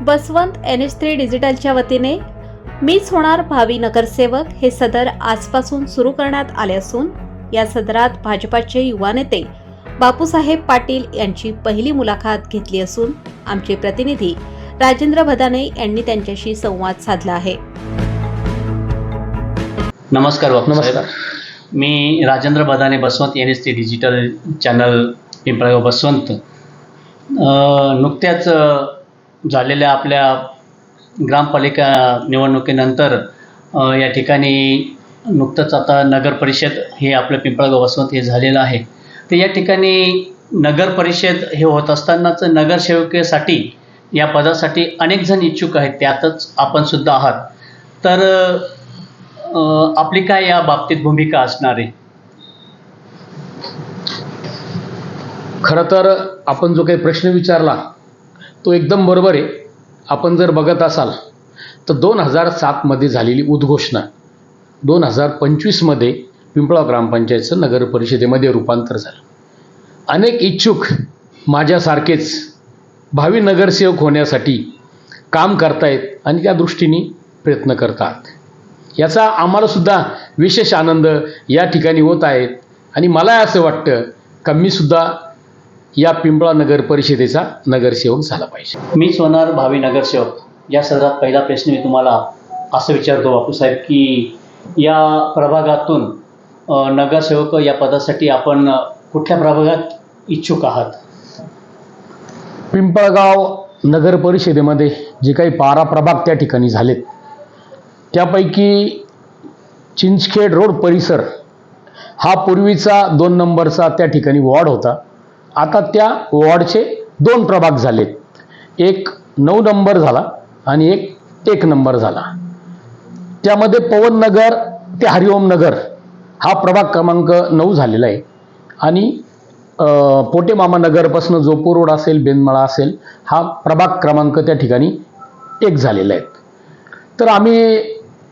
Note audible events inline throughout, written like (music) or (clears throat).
Baswant N H three डिजिटलच्या वतीने मीच होणार भावी नगरसेवक हे सदर आजपासून सुरू करण्यात आले असून या सदरात भाजपाचे युवा नेते बापूसाहेब पाटील यांची पहिली मुलाखत घेतली असून आमचे प्रतिनिधी राजेंद्र भदाने यांनी त्यांच्याशी संवाद साधला आहे नमस्कार नमस्कार. मी Rajendra Badane Baswant N S T digital channel Pimpalgaon Baswant नुकत्याच झालेल्या आपल्या ग्रामपालिका निवडणुकीनंतर या ठिकाणी नुकतंच आता नगर परिषद हे आपलं पिंपळगाव वसमत हे झालेलं आहे. तर या ठिकाणी नगर परिषद हे होत असतानाच नगरसेवकेसाठी या पदासाठी अनेक जण इच्छुक आहेत त्यातच आपण सुद्धा आहात. तर आपली काय या बाबतीत भूमिका असणार आहे? खरं तर आपण जो काही प्रश्न विचारला तो एकदम बरोबर आहे. आपण जर बघत असाल तर दोन हजार सातमध्ये झालेली उद्घोषणा दोन हजार पंचवीसमध्ये पिंपळा ग्रामपंचायतचं नगर परिषदेमध्ये रूपांतर झालं. अनेक इच्छुक माझ्यासारखेच भावी नगरसेवक होण्यासाठी काम करतायत आणि त्या दृष्टीने प्रयत्न करतात. याचा आम्हालासुद्धा विशेष आनंद या ठिकाणी होत आहेत आणि मला असं वाटतं का मी सुद्धा या पिंपळा नगर परिषदेचा नगरसेवक झाला पाहिजे. मीच होणार भावी नगरसेवक. या सदरात पहिला प्रश्न मी तुम्हाला असं विचारतो बापूसाहेब की या प्रभागातून नगरसेवक या पदासाठी आपण कुठल्या प्रभागात इच्छुक आहात? पिंपळगाव नगर परिषदेमध्ये जे काही बारा प्रभाग त्या ठिकाणी झालेत त्यापैकी चिंचखेड रोड परिसर हा पूर्वीचा दोन नंबरचा त्या ठिकाणी वॉर्ड होता. आता त्या वॉर्डचे दोन प्रभाग झालेत. एक नऊ नंबर झाला आणि एक एक नंबर झाला. त्यामध्ये पवन नगर ते हरिओम नगर हा प्रभाग क्रमांक नऊ झालेला आहे. आणि अ, पोटेमामा नगरपासून जोपूर रोड असेल बेनमळा असेल हा प्रभाग क्रमांक त्या ठिकाणी एक झालेला आहे. तर आम्ही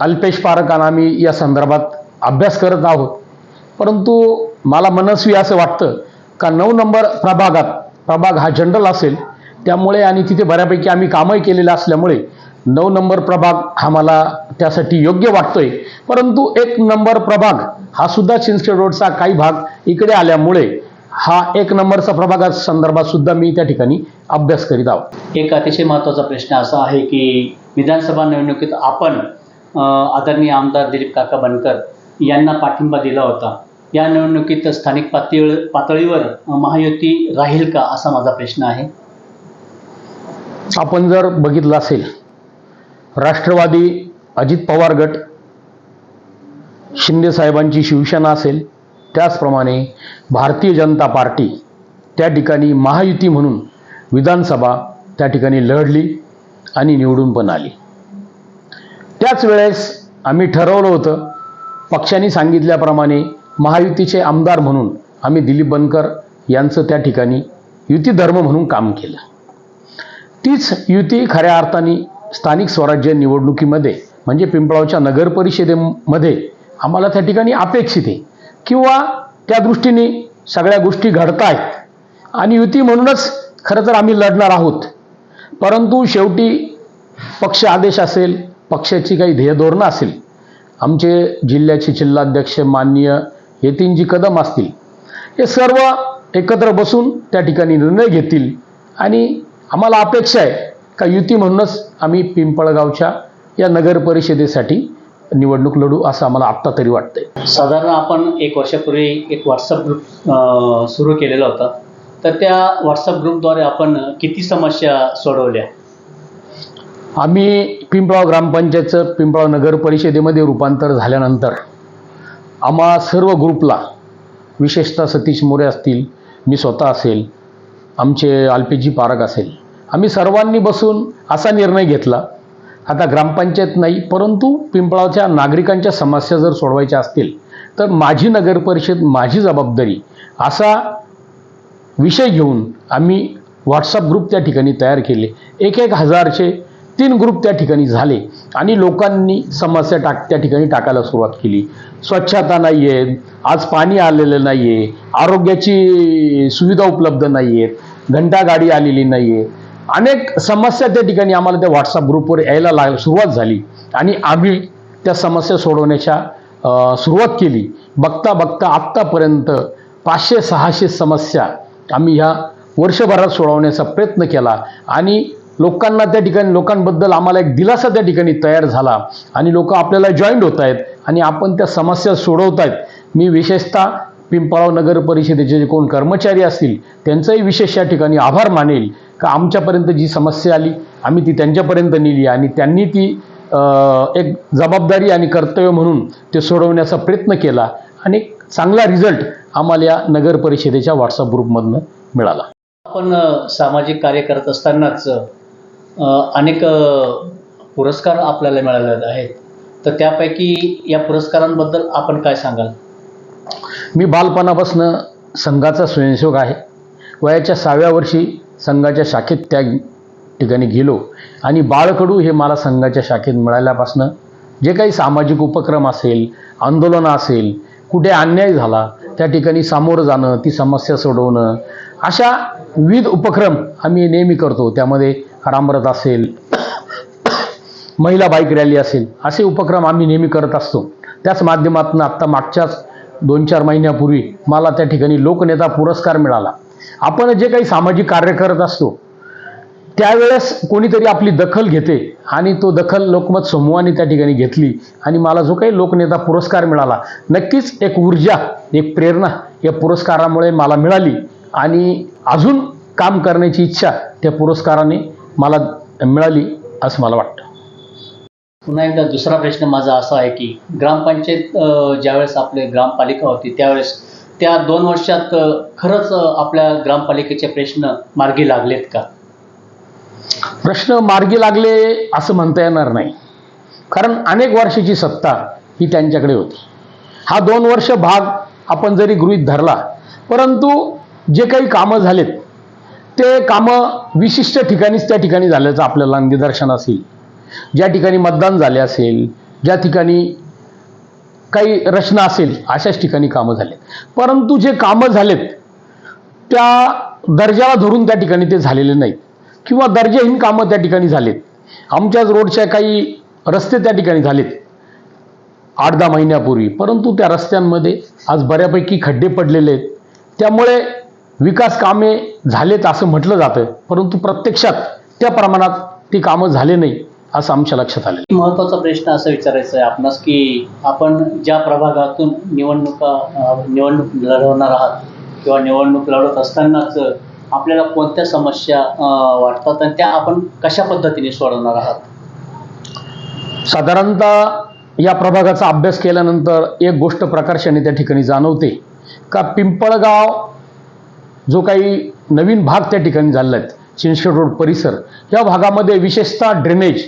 अल्पेश पारकांना आम्ही या संदर्भात अभ्यास करत आहोत. परंतु मला मनस्वी असं वाटतं का नऊ नंबर प्रभागात प्रभाग हा जनरल असेल त्यामुळे आणि तिथे बऱ्यापैकी आम्ही कामही केलेलं असल्यामुळे नऊ नंबर प्रभाग हा मला त्यासाठी योग्य वाटतोय. परंतु एक नंबर प्रभाग हा सुद्धा चिंचखेड रोडचा काही भाग इकडे आल्यामुळे हा एक नंबरचा प्रभागा संदर्भात सुद्धा मी त्या ठिकाणी अभ्यास करीत आहोत. एक अतिशय महत्त्वाचा प्रश्न असा आहे की विधानसभा निवडणुकीत आपण आदरणीय आमदार दिलीप काका बनकर यांना पाठिंबा दिला होता. या निवडणुकीत स्थानिक पातळी पातळीवर महायुती राहील का असा माझा प्रश्न आहे. आपण जर बघितलं असेल राष्ट्रवादी अजित पवार गट शिंदे साहेबांची शिवसेना असेल त्याचप्रमाणे भारतीय जनता पार्टी त्या ठिकाणी महायुती म्हणून विधानसभा त्या ठिकाणी लढली आणि निवडून पण आली. त्याच वेळेस आम्ही ठरवलं होतं पक्षाने सांगितल्याप्रमाणे महायुतीचे आमदार म्हणून आम्ही दिलीप बनकर यांचं त्या ठिकाणी युती धर्म म्हणून काम केलं. तीच युती खऱ्या अर्थाने स्थानिक स्वराज्य निवडणुकीमध्ये म्हणजे पिंपळावच्या नगर परिषदेमध्ये आम्हाला त्या ठिकाणी अपेक्षित आहे. किंवा त्या दृष्टीने सगळ्या गोष्टी घडत आहेत आणि युती म्हणूनच खरं तर आम्ही लढणार आहोत. परंतु शेवटी पक्ष आदेश असेल पक्षाची काही ध्येयधोरणं असेल आमचे जिल्ह्याचे जिल्हाध्यक्ष माननीय यतीनजी कदम असतील हे सर्व एकत्र बसून त्या ठिकाणी निर्णय घेतील. आणि आम्हाला अपेक्षा आहे का युती म्हणूनच आम्ही पिंपळगावच्या या नगर परिषदेसाठी निवडणूक लढू असं आम्हाला आत्ता तरी वाटतंय. साधारण आपण एक वर्षापूर्वी एक व्हॉट्सअप ग्रुप सुरू केलेला होता. तर त्या व्हॉट्सअप ग्रुपद्वारे आपण किती समस्या सोडवल्या? आम्ही पिंपळाव ग्रामपंचायतचं पिंपळाव नगर परिषदेमध्ये रूपांतर झाल्यानंतर आम्हा सर्व ग्रुपला विशेषतः सतीश मोरे असतील मी स्वतः असेल आमचे आलपीजी पारक असेल आम्ही सर्वांनी बसून असा निर्णय घेतला. आता ग्रामपंचायत नाही परंतु पिंपळावच्या नागरिकांच्या समस्या जर सोडवायच्या असतील तर माझी नगरपरिषद माझी जबाबदारी असा विषय घेऊन आम्ही व्हॉट्सअप ग्रुप त्या ठिकाणी तयार केले. एक एक हजारचे तीन ग्रुप त्या ठिकाणी झाले. आणि लोकांनी समस्या टाक त्या ठिकाणी टाकायला सुरुवात केली. स्वच्छता नाही आहेत आज पाणी आलेलं नाही आहे आरोग्याची सुविधा उपलब्ध नाही आहेत घंटा गाडी आलेली नाही आहे अनेक समस्या त्या ठिकाणी आम्हाला त्या व्हॉट्सअप ग्रुपवर यायला लाग सुरुवात झाली. आणि आम्ही त्या समस्या सोडवण्याच्या सुरुवात केली. बघता बघता आत्तापर्यंत पाचशे सहाशे समस्या आम्ही ह्या वर्षभरात सोडवण्याचा प्रयत्न केला. आणि लोकांना त्या ठिकाणी लोकांबद्दल आम्हाला एक दिलासा त्या ठिकाणी तयार झाला आणि लोक आपल्याला जॉईंट होत आहेत आणि आपण त्या समस्या सोडवत आहेत मी विशेषतः पिंपळाव नगर परिषदेचे जे कोण कर्मचारी असतील त्यांचाही विशेष या ठिकाणी आभार मानेल. का आमच्यापर्यंत जी समस्या आली आम्ही ती त्यांच्यापर्यंत नेली आणि त्यांनी ती एक जबाबदारी आणि कर्तव्य म्हणून ते सोडवण्याचा प्रयत्न केला आणि एक चांगला रिझल्ट आम्हाला या नगर परिषदेच्या व्हॉट्सअप ग्रुपमधनं मिळाला. आपण सामाजिक कार्य करत असतानाच अनेक पुरस्कार आपल्याला मिळाले आहेत. तर त्यापैकी या पुरस्कारांबद्दल आपण काय सांगाल? मी बालपणापासून संघाचा स्वयंसेवक आहे. वयाच्या सहाव्या वर्षी संघाच्या शाखेत त्या ठिकाणी गेलो आणि बाळकडू हे मला संघाच्या शाखेत मिळाल्यापासून जे काही सामाजिक उपक्रम असेल आंदोलनं असेल कुठे अन्याय झाला त्या ठिकाणी सामोरं जाणं ती समस्या सोडवणं अशा विविध उपक्रम आम्ही नेहमी करतो. त्यामध्ये रामरथ असेल महिला बाईक रॅली असेल असे उपक्रम आम्ही नेहमी करत असतो. त्याच माध्यमातून आत्ता मागच्याच दोन चार महिन्यापूर्वी मला त्या ठिकाणी लोकनेता पुरस्कार मिळाला. आपण जे काही सामाजिक कार्य करत असतो त्यावेळेस कोणीतरी आपली दखल घेते आणि तो दखल लोकमत समूहाने त्या ठिकाणी घेतली आणि मला जो काही लोकनेता पुरस्कार मिळाला नक्कीच एक ऊर्जा एक प्रेरणा या पुरस्कारामुळे मला मिळाली आणि अजून काम करण्याची इच्छा त्या पुरस्काराने मला मिळाली असं मला वाटतं. पुन्हा एकदा दुसरा प्रश्न माझा असा आहे की ग्रामपंचायत ज्यावेळेस आपले ग्रामपालिका होती त्यावेळेस त्या दोन वर्षात खरंच आपल्या ग्रामपालिकेचे प्रश्न मार्गी लागलेत का? प्रश्न मार्गी लागले असं म्हणता येणार नाही. कारण अनेक वर्षाची सत्ता ही त्यांच्याकडे होती. हा दोन वर्ष भाग आपण जरी गृहीत धरला परंतु जे काही कामं झालेत ते कामं विशिष्ट ठिकाणीच त्या ठिकाणी झाल्याचं आपल्याला निदर्शन असेल. ज्या ठिकाणी मतदान झाले असेल ज्या ठिकाणी काही रचना असेल अशाच ठिकाणी कामं झालेत परंतु जे कामं झालेत त्या दर्जाला धरून त्या ठिकाणी ते झालेले नाहीत. किंवा दर्जाहीन कामं त्या ठिकाणी झालेत. आमच्याच रोडच्या काही रस्ते त्या ठिकाणी झालेत. आठ दहा महिन्यापूर्वी. परंतु त्या रस्त्यांमध्ये आज बऱ्यापैकी खड्डे पडलेले आहेत. त्यामुळे विकास कामे झालेत असं म्हटलं जातं परंतु प्रत्यक्षात त्या प्रमाणात ती कामं झाले नाही असं आमच्या लक्षात आलं महत्त्वाचा प्रश्न असा विचारायचा आहे आपणास की आपण ज्या प्रभागातून निवडणुका निवडणूक लढवणार आहात किंवा निवडणूक लढवत असतानाच आपल्याला कोणत्या समस्या वाटतात आणि त्या आपण कशा पद्धतीने सोडवणार आहात? साधारणतः या प्रभागाचा अभ्यास केल्यानंतर एक गोष्ट प्रकर्षाने त्या ठिकाणी जाणवते का पिंपळगाव जो काही नवीन भाग त्या ठिकाणी झालेला आहे चिंचखेड रोड परिसर या भागामध्ये विशेषतः ड्रेनेज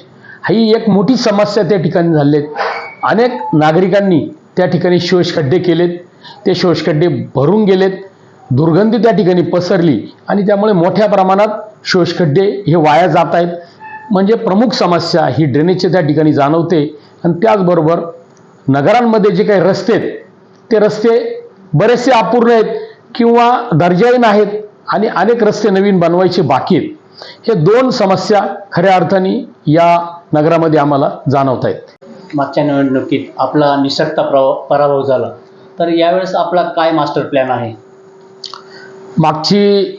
ही एक मोठी समस्या त्या ठिकाणी झाली आहेत अनेक नागरिकांनी त्या ठिकाणी शोषखड्डे केलेत. ते शोषखड्डे भरून गेलेत. दुर्गंधी त्या ठिकाणी पसरली आणि त्यामुळे मोठ्या प्रमाणात शोषखड्डे हे वाया जात आहेत. म्हणजे प्रमुख समस्या ही ड्रेनेजच्या त्या ठिकाणी जाणवते आणि त्याचबरोबर नगरांमध्ये जे काही रस्ते आहेत ते रस्ते बरेचसे अपूर्ण आहेत. किंवा दर्जाहीन आहेत आणि अनेक रस्ते नवीन बनवायचे बाकी आहेत. हे दोन समस्या खऱ्या अर्थाने या नगरामध्ये आम्हाला जाणवत आहेत मागच्या निवडणुकीत आपला निसटता प्रभाव पराभव झाला. तर यावेळेस आपला काय मास्टर प्लॅन आहे? मागची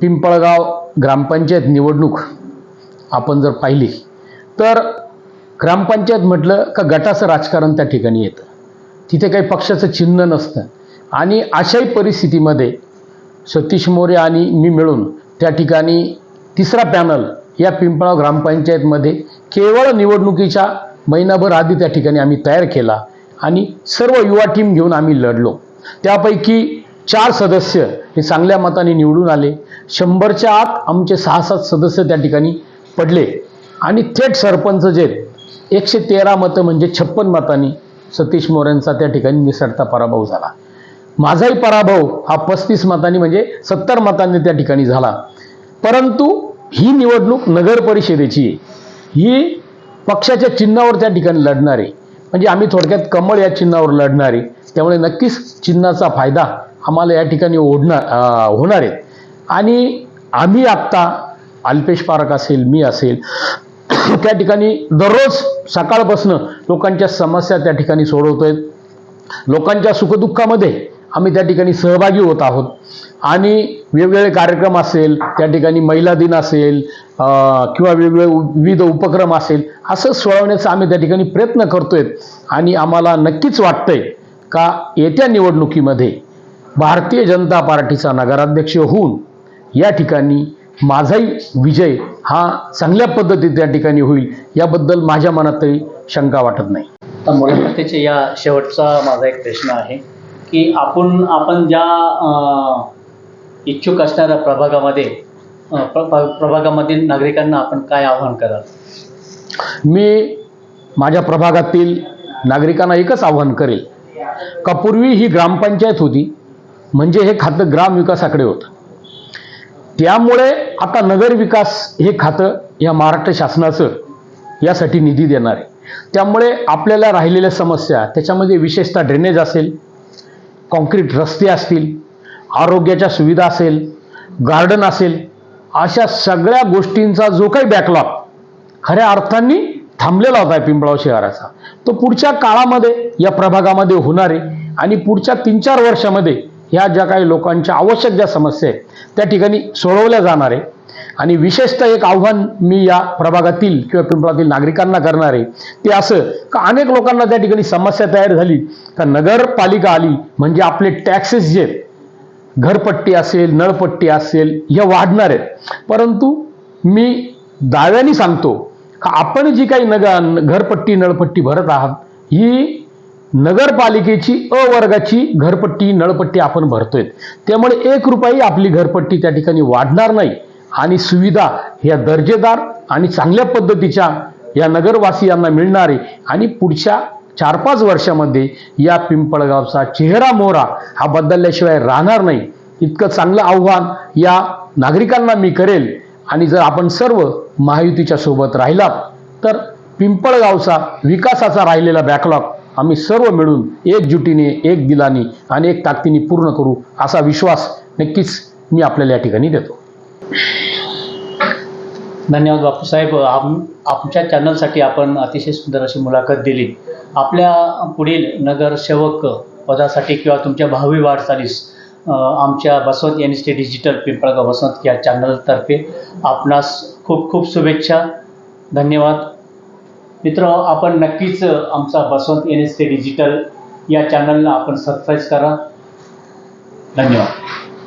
पिंपळगाव ग्रामपंचायत निवडणूक आपण जर पाहिली तर ग्रामपंचायत म्हटलं का गटाचं राजकारण त्या ठिकाणी येतं. तिथे काही पक्षाचं चिन्ह नसतं. आणि अशाही परिस्थितीमध्ये सतीश मोरे आणि मी मिळून त्या ठिकाणी तिसरा पॅनल या पिंपळाव ग्रामपंचायतमध्ये केवळ निवडणुकीच्या महिनाभर आधी त्या ठिकाणी आम्ही तयार केला आणि सर्व युवा टीम घेऊन आम्ही लढलो. त्यापैकी चार सदस्य हे चांगल्या मताने निवडून आले. शंभरच्या आत आमचे सहा सात सदस्य त्या ठिकाणी पडले. आणि थेट सरपंच जे एकशे तेरा मतं म्हणजे छप्पन मतांनी सतीश मोरेंचा त्या ठिकाणी निसटता पराभव झाला. माझाही पराभव हा पस्तीस मतांनी म्हणजे सत्तर मतांनी त्या ठिकाणी झाला. परंतु ही निवडणूक नगर परिषदेची आहे. ही पक्षाच्या चिन्हावर त्या ठिकाणी लढणारे म्हणजे आम्ही थोडक्यात कमळ या चिन्हावर लढणारे त्यामुळे नक्कीच चिन्हाचा फायदा आम्हाला या ठिकाणी ओढणार होणार आहे. आणि आम्ही आत्ता अल्पेश पारक असेल मी असेल (clears throat) त्या ठिकाणी दररोज सकाळपासनं लोकांच्या समस्या त्या ठिकाणी सोडवतोय. लोकांच्या सुखदुःखामध्ये आम्ही त्या ठिकाणी सहभागी होत आहोत. आणि वेगवेगळे कार्यक्रम असेल त्या ठिकाणी महिला दिन असेल किंवा वेगवेगळे विविध उपक्रम असेल असं सोडवण्याचा आम्ही त्या ठिकाणी प्रयत्न करतोय. आणि आम्हाला नक्कीच वाटतंय का येत्या निवडणुकीमध्ये भारतीय जनता पार्टीचा नगराध्यक्ष होऊन या ठिकाणी माझाही विजय हा चांगल्या पद्धतीत त्या ठिकाणी होईल याबद्दल माझ्या मनात तरी शंका वाटत नाही. तर या शेवटचा माझा एक प्रश्न आहे. की आपण आपण ज्या इच्छुक असणाऱ्या प्रभागामध्ये प्र- प्रभागामधील नागरिकांना आपण काय आव्हान कराल? मी माझ्या प्रभागातील नागरिकांना एकच आव्हान करेल. का पूर्वी ही ग्रामपंचायत होती म्हणजे हे खातं ग्रामविकासाकडे होतं. त्यामुळे आता नगरविकास हे खातं या महाराष्ट्र शासनाचं यासाठी निधी देणार आहे. त्यामुळे आपल्याला राहिलेल्या समस्या त्याच्यामध्ये विशेषतः ड्रेनेज असेल कॉन्क्रीट रस्ते असतील आरोग्याच्या सुविधा असेल गार्डन असेल अशा सगळ्या गोष्टींचा जो काही बॅकलॉग खऱ्या अर्थांनी थांबलेला होता पिंपळाव शहराचा. तो पुढच्या काळामध्ये या प्रभागामध्ये होणार आहे आणि पुढच्या तीन चार वर्षामध्ये ह्या ज्या काही लोकांच्या आवश्यक ज्या समस्या आहेत त्या ठिकाणी सोडवल्या जाणार आहे. आणि विशेषतः एक आव्हान मी या प्रभागातील किंवा पिंपळातील नागरिकांना करणार आहे. ते असं का अनेक लोकांना त्या ठिकाणी समस्या तयार झाली का नगरपालिका आली म्हणजे आपले टॅक्सेस जे आहेत घरपट्टी असेल नळपट्टी असेल या वाढणार आहेत. परंतु मी दाव्याने सांगतो का आपण जी काही नग घरपट्टी नळपट्टी भरत आहात ही नगरपालिकेची अ वर्गाची घरपट्टी नळपट्टी आपण भरतोय. त्यामुळे एक रुपयाही आपली घरपट्टी त्या ठिकाणी वाढणार नाही. आणि सुविधा ह्या दर्जेदार आणि चांगल्या पद्धतीच्या या नगरवासियांना मिळणारे आणि पुढच्या चार पाच वर्षामध्ये या पिंपळगावचा चेहरा मोहरा हा बदलल्याशिवाय राहणार नाही. इतकं चांगलं आव्हान या नागरिकांना मी करेल आणि जर आपण सर्व महायुतीच्या सोबत राहिलात तर पिंपळगावचा विकासाचा राहिलेला बॅकलॉग आम्ही सर्व मिळून एकजुटीने एक दिलाने आणि एक ताकदीने पूर्ण करू असा विश्वास नक्कीच मी आपल्याला या ठिकाणी देतो. धन्यवाद बापूसाहेब. आम आमच्या चॅनलसाठी आपण अतिशय सुंदर अशी मुलाखत दिली. आपल्या पुढील नगरसेवक पदासाठी किंवा तुमच्या भावी वाटचालीस आमच्या Baswant N S T digital Pimpalgaon Baswant या चॅनलतर्फे आपणास खूप खूप शुभेच्छा. धन्यवाद. मित्र आपण नक्कीच आमचा Baswant N S T digital या चॅनलला आपण सबस्क्राईब करा. धन्यवाद.